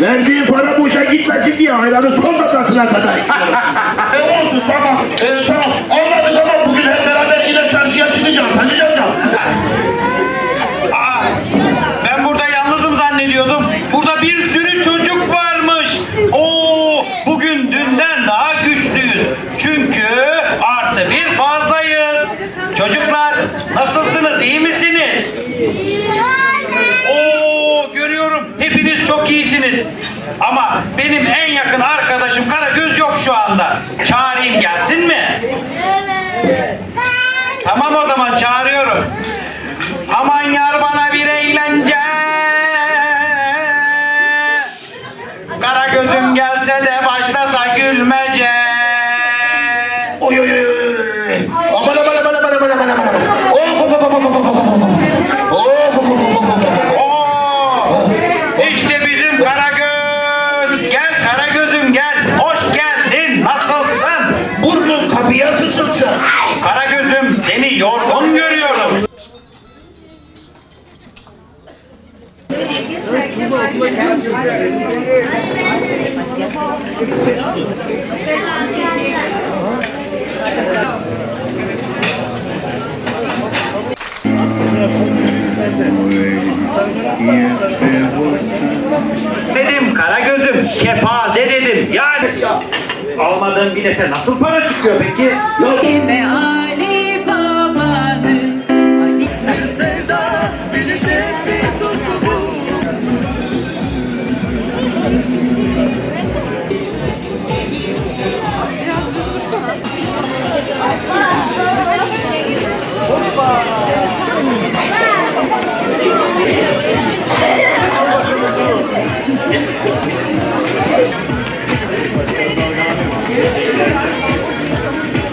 Verdiğin para boşa gitmesin diye ayranı son damlasına kadar içiyorum. e olsun tamam. E, tamam. Olmadı tamam. Bugün hep beraber yine çarşıya çıkacağız. Hadi canım. Aa, ben burada yalnızım zannediyordum. Burada bir sürü çocuk varmış. Oo, bugün dünden daha güçlüyüz. Çünkü artı bir fazlayız. Çocuklar nasılsınız? iyi misiniz? Görüyorum. Hepiniz çok iyisiniz. Ama benim en yakın arkadaşım Karagöz yok şu anda. Çağırayım gelsin mi? Tamam o zaman çağırıyorum. Aman yar bana bir eğlence. Kara gözüm gelse de başlasa gülmece. Dedim Karagöz'üm kepaze dedim. Yani almadığın bilete nasıl para çıkıyor peki? Ve